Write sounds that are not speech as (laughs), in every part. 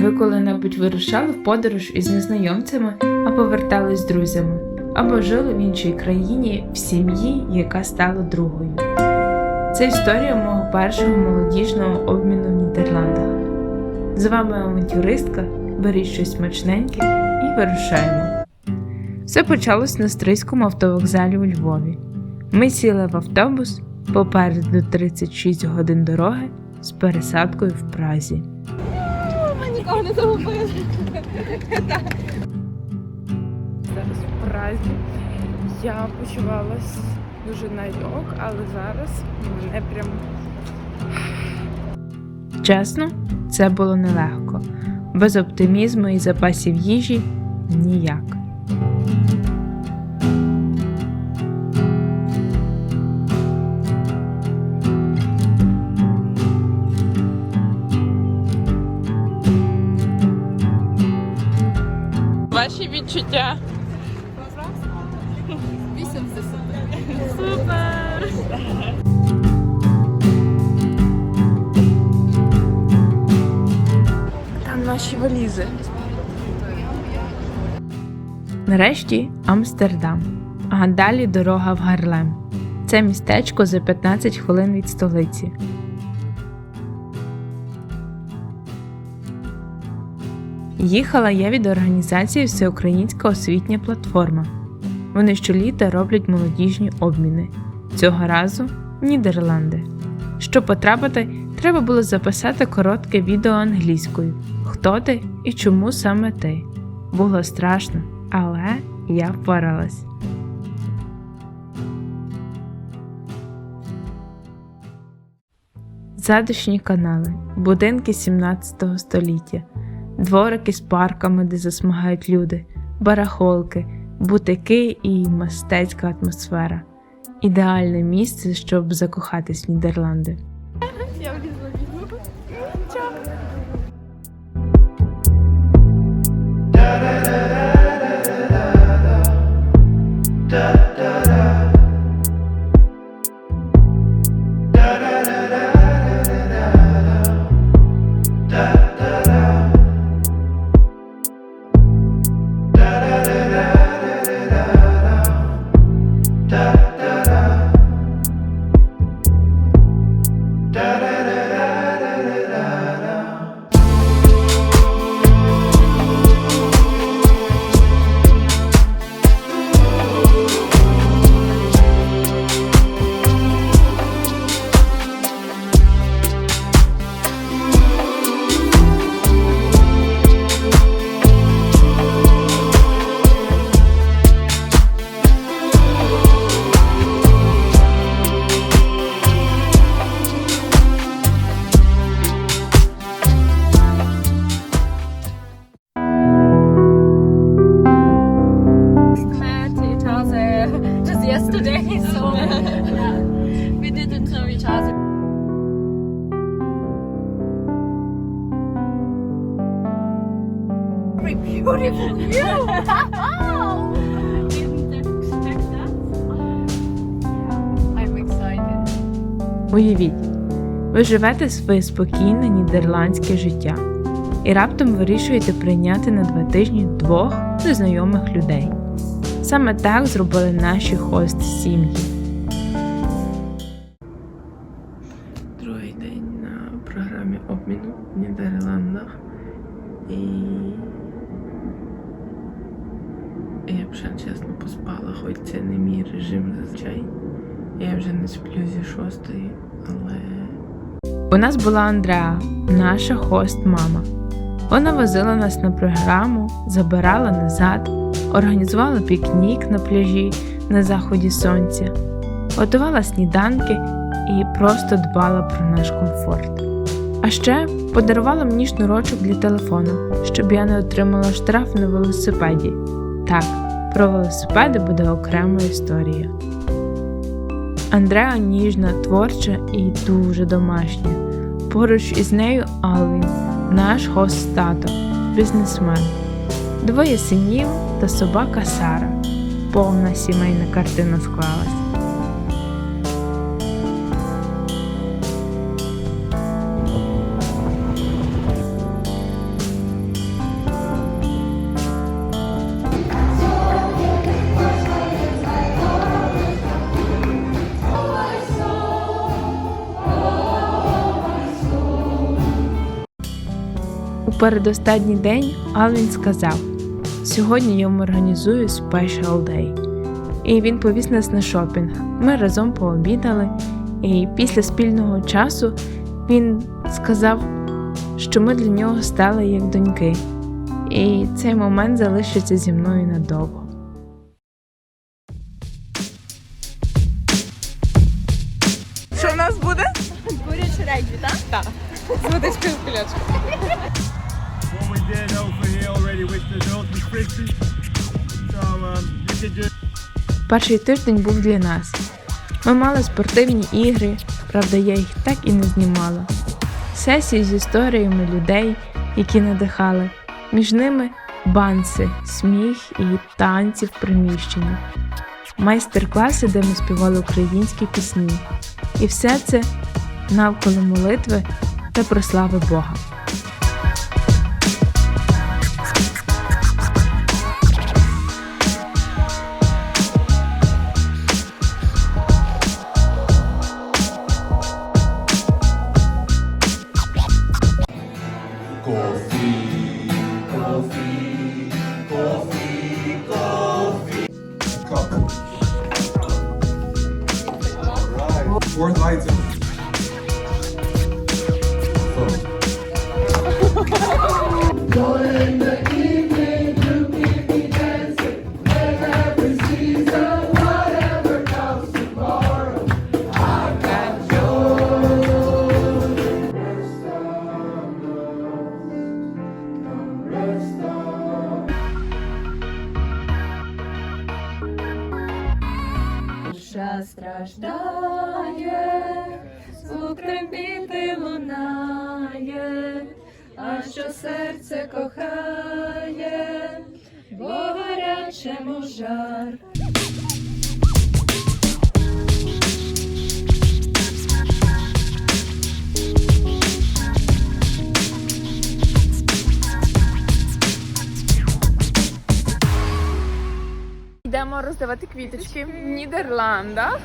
Ви коли-небудь вирушали в подорож із незнайомцями, а повертались з друзями, або жили в іншій країні в сім'ї, яка стала другою. Це історія мого першого молодіжного обміну в Нідерландах. З вами авантюристка, беріть щось смачненьке і вирушаємо. Все почалось на Стрийському автовокзалі у Львові. Ми сіли в автобус попереду 36 годин дороги з пересадкою в Празі. Нікого не загубили. зараз в Празі. Я почувалась дуже на ок, але зараз мене прям Чесно, це було нелегко. Без оптимізму і запасів їжі ніяк. Відчуття. Вісім з. Супер! Там наші валізи. Нарешті Амстердам, а далі дорога в Гарлем. Це містечко за 15 хвилин від столиці. Їхала я від організації Всеукраїнська освітня платформа. Вони щоліта роблять молодіжні обміни. Цього разу Нідерланди. Щоб потрапити, треба було записати коротке відео англійською: Хто ти і чому саме ти. Було страшно, але я впоралась. Задушні канали, будинки 17 століття, дворики з парками, де засмагають люди, барахолки, бутики і мистецька атмосфера. Ідеальне місце, щоб закохатись в Нідерланди. Я Уявіть, ви живете своє спокійне нідерландське життя і раптом вирішуєте прийняти на два тижні двох незнайомих людей. Саме так зробили наші хост сім'ї. Ще чесно поспала, хоч це не мій режим зазвичай. Я вже не сплю зі шостої, але У нас була Андреа, наша хост-мама. Вона возила нас на програму, забирала назад, організувала пікнік на пляжі на заході сонця, готувала сніданки і просто дбала про наш комфорт. А ще подарувала мені шнурочок для телефону, щоб я не отримала штраф на велосипеді. Так, про велосипеди буде окрема історія. Андреа ніжна, творча і дуже домашня. Поруч із нею Алвін, наш гост тато, бізнесмен, двоє синів та собака Сара. Повна сімейна картина склалась. Передостанній день Алвін сказав: Сьогодні я вам організую Special Day. І він повіз нас на шопінг. Ми разом пообідали, і після спільного часу він сказав, що ми для нього стали як доньки. І цей момент залишиться зі мною надовго. Перший тиждень був для нас. Ми мали спортивні ігри, правда, я їх так і не знімала. Сесії з історіями людей, які надихали. Між ними банси, сміх і танці в приміщенні, майстер-класи, де ми співали українські пісні. І все це навколо молитви та прослави Бога. fourth item. Гарячому жар. Йдемо роздавати квіточки в Нідерландах.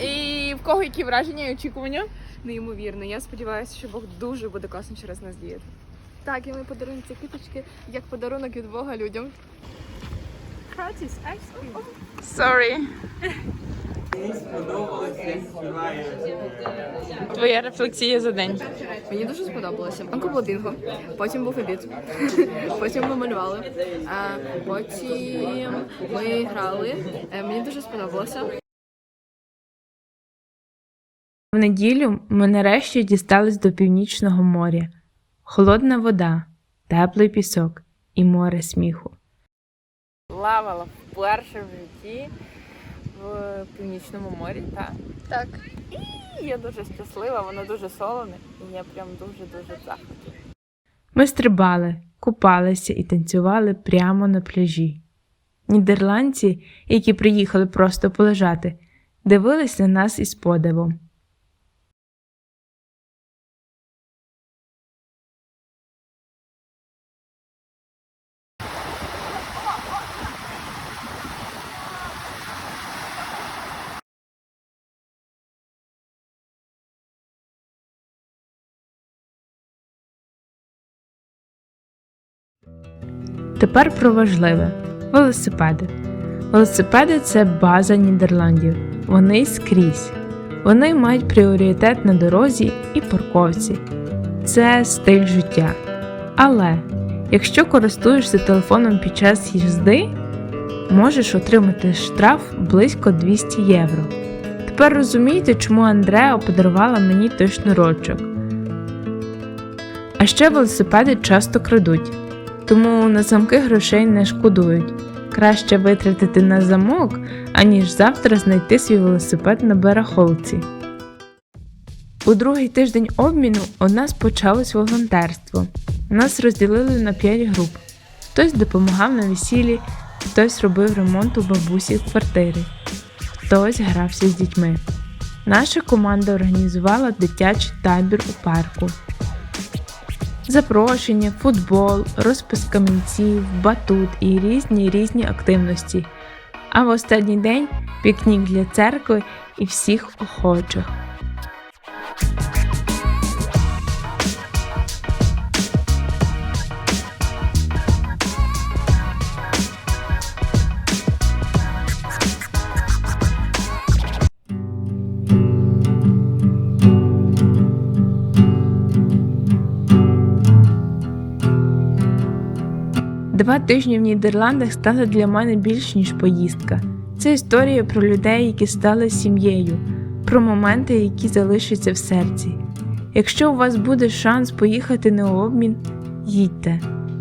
І в кого які враження і очікування? Неймовірно. Я сподіваюся, що Бог дуже буде класно через нас діяти. Так, і ми подаруємо ці квіточки як подарунок від Бога людям. Sorry. Твоя рефлексія за день. Мені дуже сподобалося. Було потім був обід, (laughs) потім ми малювали, а потім ми грали. Е, Мені дуже сподобалося. В неділю ми нарешті дістались до північного моря. Холодна вода, теплий пісок і море сміху. Плавала вперше в житті в північному морі, так. Так. І я дуже щаслива, воно дуже солоне, і я прям дуже-дуже в захваті. Ми стрибали, купалися і танцювали прямо на пляжі. Нідерландці, які приїхали просто полежати, дивились на нас із подивом. Тепер про важливе велосипеди. Велосипеди це база Нідерландів. Вони скрізь. Вони мають пріоритет на дорозі і парковці. Це стиль життя. Але якщо користуєшся телефоном під час їзди, можеш отримати штраф близько 200 євро. Тепер розумієте, чому Андреа подарувала мені той шнурочок. А ще велосипеди часто крадуть тому на замки грошей не шкодують. Краще витратити на замок, аніж завтра знайти свій велосипед на барахолці. У другий тиждень обміну у нас почалось волонтерство. Нас розділили на 5 груп. Хтось допомагав на весіллі, хтось робив ремонт у бабусі в квартирі, хтось грався з дітьми. Наша команда організувала дитячий табір у парку. Запрошення, футбол, розпис камінців, батут і різні різні активності. А в останній день пікнік для церкви і всіх охочих. Два тижні в Нідерландах стали для мене більш ніж поїздка. Це історія про людей, які стали сім'єю, про моменти, які залишаться в серці. Якщо у вас буде шанс поїхати на обмін, їдьте,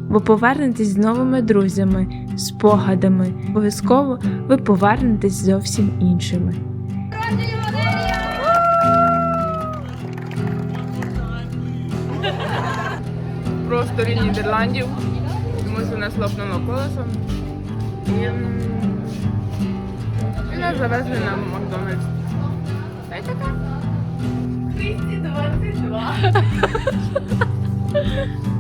бо повернетесь з новими друзями, спогадами. Обов'язково ви повернетесь зовсім іншими. Просторі Нідерландів. Тому що нас лопнуло колесо. І, і нас завезли на Макдональдс. Та й таке. (laughs)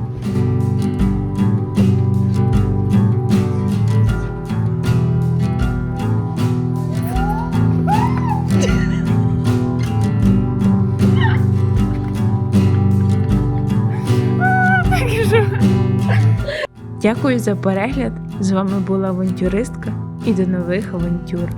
Дякую за перегляд. З вами була авантюристка і до нових авантюр.